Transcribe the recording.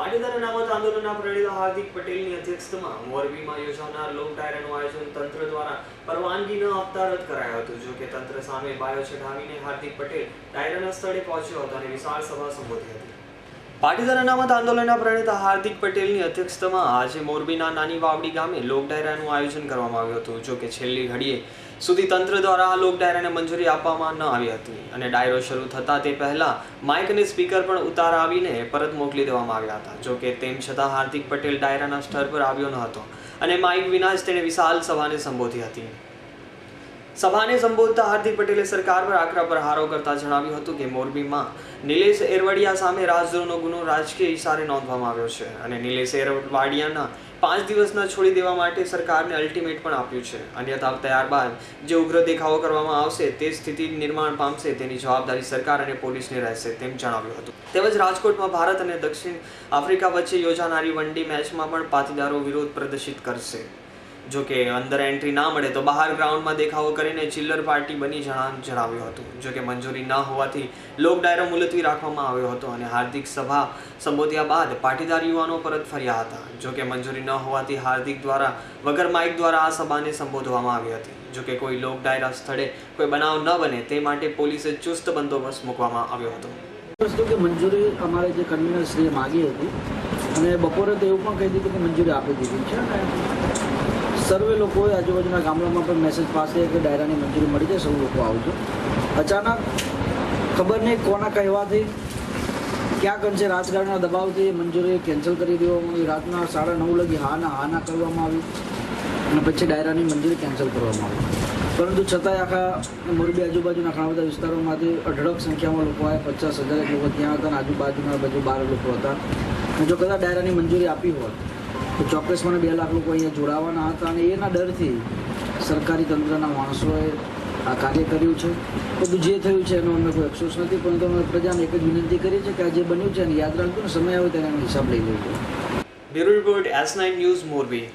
પાટીદાર અનામત આંદોલનના પ્રણેતા હાર્દિક પટેલની અધ્યક્ષતામાં મોરબીમાં યોજાનાર લોક ડાયરાનું આયોજન તંત્ર દ્વારા પરવાનગી ન આપતા રદ કરાયું હતું. જો કે તંત્ર સામે બાયો ચઢાવીને હાર્દિક પટેલ ડાયરાના સ્થળે પહોંચ્યો હતો અને વિશાળ સભા સંબોધી હતી. પાટીદાર અનામત આંદોલનના પ્રણેતા હાર્દિક પટેલની અધ્યક્ષતામાં આજે મોરબીના નાની વાવડી ગામે લોક ડાયરાનું આયોજન કરવામાં આવ્યું હતું. જો કે છેલ્લી ઘડીએ સુધી તંત્ર દ્વારા આ લોક ડાયરાને મંજૂરી આપવામાં ન આવી હતી અને ડાયરો શરૂ થતાં તે પહેલાં માઇક અને સ્પીકર પણ ઉતારાવીને પરત મોકલી દેવામાં આવ્યા હતા. જો કે તેમ છતાં હાર્દિક પટેલ ડાયરાના સ્તર પર આવ્યો ન હતો અને માઇક વિના જ તેણે વિશાલ સભાને સંબોધી હતી. સભાને સંબોધતા હાર્દિક પટેલે સરકાર પર આકરા પ્રહારો કરતા જણાવ્યું હતું કે મોરબીમાં નિલેશ એરવડિયા સામે રાજદ્રોહનો ગુનો રાજકીય ઇશારે નોંધવામાં આવ્યો છે અને નિલેશ એરવાડિયાના પાંચ દિવસના છોડી દેવા માટે સરકારને અલ્ટિમેટ પણ આપ્યું છે. અન્યથા ત્યારબાદ જે ઉગ્ર દેખાવો કરવામાં આવશે તે સ્થિતિ નિર્માણ પામશે તેની જવાબદારી સરકાર અને પોલીસને રહેશે તેમ જણાવ્યું હતું. તેમજ રાજકોટમાં ભારત અને દક્ષિણ આફ્રિકા વચ્ચે યોજાનારી વન ડે મેચમાં પણ પાટીદારો વિરોધ પ્રદર્શિત કરશે. જો કે અંદર એન્ટ્રી ના મળે તો બહાર ગ્રાઉન્ડમાં દેખાવો કરીને ચિલ્લર પાર્ટી બની જણા, જણાવ્યું હતું. જો કે મંજૂરી ન હોવાથી લોક ડાયરો મુલતવી રાખવામાં આવ્યો હતો અને હાર્દિક સભા સંબોધ્યા બાદ પાટીદાર યુવાનો પરત ફર્યા હતા. જો કે મંજૂરી ન હોવાથી હાર્દિક દ્વારા વગર માઇક દ્વારા આ સભાને સંબોધવામાં આવી હતી. જો કે કોઈ લોક ડાયરા સ્થળે કોઈ બનાવ ન બને તે માટે પોલીસે ચુસ્ત બંદોબસ્ત મૂકવામાં આવ્યો હતો. કે મંજૂરી અમારે જે કન્વીનર શ્રીએ માગી હતી અને બપોરે તો એવું પણ કહી દીધું કે મંજૂરી આપી દીધી છે અને સર્વે લોકોએ આજુબાજુના ગામડામાં પણ મેસેજ પાસે કે ડાયરાની મંજૂરી મળી જાય સૌ લોકો આવજો અચાનક ખબર નહીં કોના કહેવાથી ક્યાંક અંશે રાજકારણના દબાવથી મંજૂરી કેન્સલ કરી દેવામાં આવી. રાતના સાડા નવ લગી હા ના હા ના કરવામાં આવી. અને પછી ડાયરાની મંજૂરી કેન્સલ કરવામાં આવી. પરંતુ છતાંય આખા મોરબી આજુબાજુના ઘણા બધા વિસ્તારોમાંથી અઢળક સંખ્યામાં લોકો આવ્યા પચાસ હજાર લોકો ત્યાં હતા અને આજુબાજુના બાજુ બાર લોકો હતા. અને જો કદાચ ડાયરાની મંજૂરી આપી હોત તો ચોક્કસ મને બે લાખ લોકો અહીંયા જોડાવાના હતા અને એના ડરથી સરકારી તંત્રના માણસોએ આ કાર્ય કર્યું છે. બધું જે થયું છે એનો અમને કોઈ અફસોસ નથી, પરંતુ અમે પ્રજાને એક જ વિનંતી કરી છે કે આ જે બન્યું છે એને યાદ રાખજો ને, સમય આવે ત્યારે એનો હિસાબ લઈ લેજો bureau report S nine news Morbi.